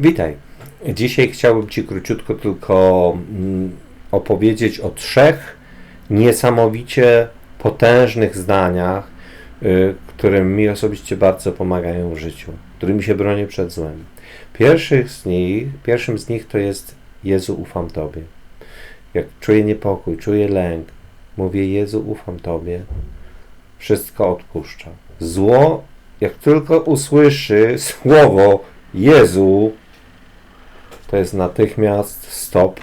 Witaj. Dzisiaj chciałbym Ci króciutko tylko mm, opowiedzieć o trzech niesamowicie potężnych zdaniach, y, które mi osobiście bardzo pomagają w życiu, którymi się bronię przed złem. Pierwszych z nich, pierwszym z nich to jest Jezu, ufam Tobie. Jak czuję niepokój, czuję lęk, mówię Jezu, ufam Tobie, wszystko odpuszcza. Zło, jak tylko usłyszy słowo Jezu, to jest natychmiast stop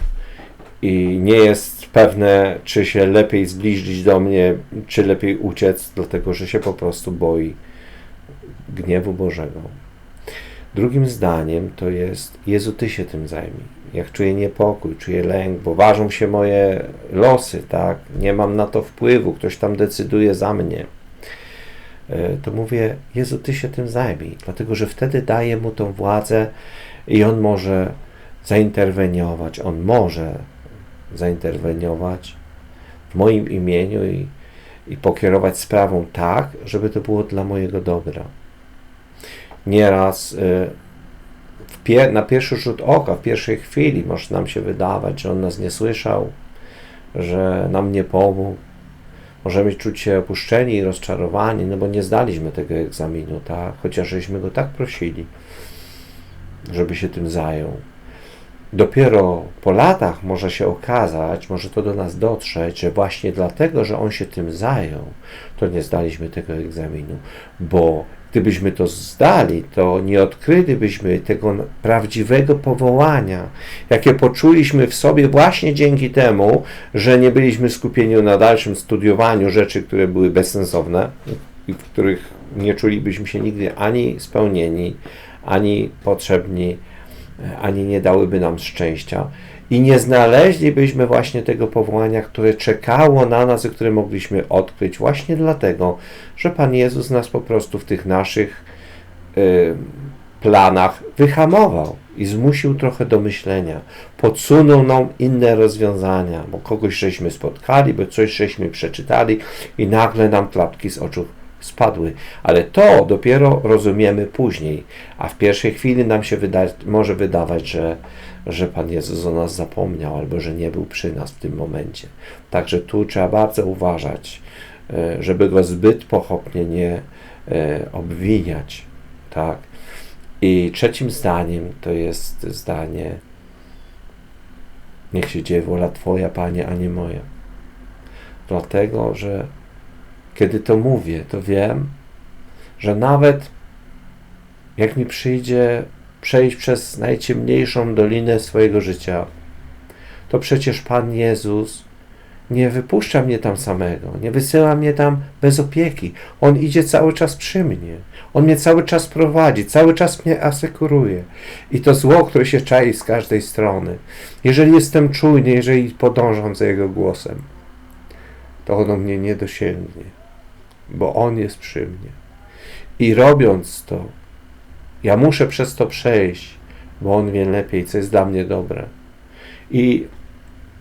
i nie jest pewne, czy się lepiej zbliżyć do mnie, czy lepiej uciec, dlatego że się po prostu boi gniewu Bożego. Drugim zdaniem to jest Jezu, Ty się tym zajmij. Jak czuję niepokój, czuję lęk, bo ważą się moje losy, tak? Nie mam na to wpływu, ktoś tam decyduje za mnie. E, to mówię, Jezu, Ty się tym zajmij, dlatego że wtedy daję Mu tą władzę i On może zainterweniować, On może zainterweniować w moim imieniu i, i pokierować sprawą tak, żeby to było dla mojego dobra. Nieraz y, na pierwszy rzut oka, w pierwszej chwili może nam się wydawać, że On nas nie słyszał, że nam nie pomógł. Możemy czuć się opuszczeni i rozczarowani, no bo nie zdaliśmy tego egzaminu, tak? chociaż żeśmy go tak prosili, żeby się tym zajął dopiero po latach może się okazać, może to do nas dotrzeć, że właśnie dlatego, że on się tym zajął, to nie zdaliśmy tego egzaminu, bo gdybyśmy to zdali, to nie odkrylibyśmy tego prawdziwego powołania, jakie poczuliśmy w sobie właśnie dzięki temu, że nie byliśmy skupieni na dalszym studiowaniu rzeczy, które były bezsensowne i w których nie czulibyśmy się nigdy ani spełnieni, ani potrzebni, ani nie dałyby nam szczęścia. I nie znaleźlibyśmy właśnie tego powołania, które czekało na nas i które mogliśmy odkryć, właśnie dlatego, że Pan Jezus nas po prostu w tych naszych y, planach wyhamował i zmusił trochę do myślenia. Podsunął nam inne rozwiązania, bo kogoś żeśmy spotkali, bo coś żeśmy przeczytali i nagle nam klapki z oczu spadły. Ale to dopiero rozumiemy później, a w pierwszej chwili nam się wyda może wydawać, że, że Pan Jezus o nas zapomniał albo że nie był przy nas w tym momencie. Także tu trzeba bardzo uważać, e, żeby go zbyt pochopnie nie e, obwiniać. Tak? I trzecim zdaniem to jest zdanie Niech się dzieje wola Twoja, Panie, a nie moja. Dlatego, że kiedy to mówię, to wiem, że nawet jak mi przyjdzie przejść przez najciemniejszą dolinę swojego życia, to przecież Pan Jezus nie wypuszcza mnie tam samego, nie wysyła mnie tam bez opieki. On idzie cały czas przy mnie. On mnie cały czas prowadzi, cały czas mnie asekuruje. I to zło, które się czai z każdej strony, jeżeli jestem czujny, jeżeli podążam za Jego głosem, to ono mnie nie dosięgnie bo On jest przy mnie. I robiąc to, ja muszę przez to przejść, bo On wie lepiej, co jest dla mnie dobre. I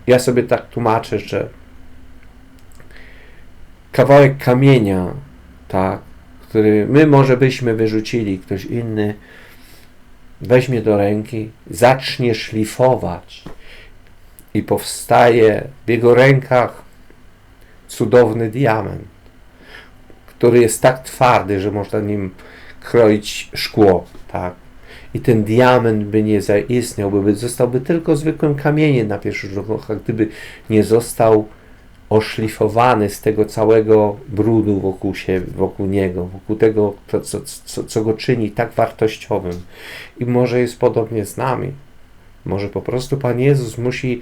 ja sobie tak tłumaczę, że kawałek kamienia, tak, który my może byśmy wyrzucili, ktoś inny weźmie do ręki, zacznie szlifować i powstaje w jego rękach cudowny diament który jest tak twardy, że można nim kroić szkło, tak? I ten diament by nie zaistniał, by zostałby tylko zwykłym kamieniem na pierwszy rzut oka, gdyby nie został oszlifowany z tego całego brudu wokół siebie, wokół niego, wokół tego, co, co, co, co go czyni tak wartościowym. I może jest podobnie z nami. Może po prostu Pan Jezus musi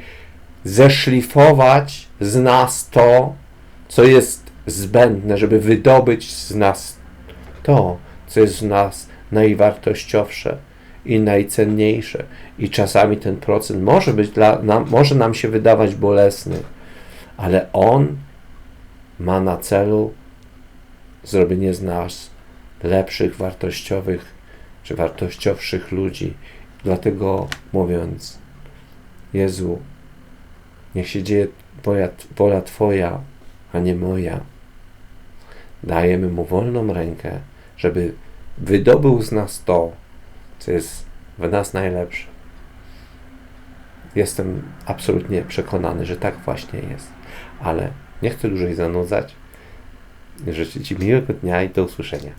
zeszlifować z nas to, co jest zbędne, żeby wydobyć z nas to, co jest w nas najwartościowsze i najcenniejsze. I czasami ten procent może być dla nam, może nam się wydawać bolesny, ale on ma na celu zrobienie z nas lepszych, wartościowych czy wartościowszych ludzi. Dlatego mówiąc, Jezu, niech się dzieje wola Twoja, a nie moja dajemy mu wolną rękę, żeby wydobył z nas to, co jest w nas najlepsze. Jestem absolutnie przekonany, że tak właśnie jest. Ale nie chcę dłużej zanudzać. Życzę Ci miłego dnia i do usłyszenia.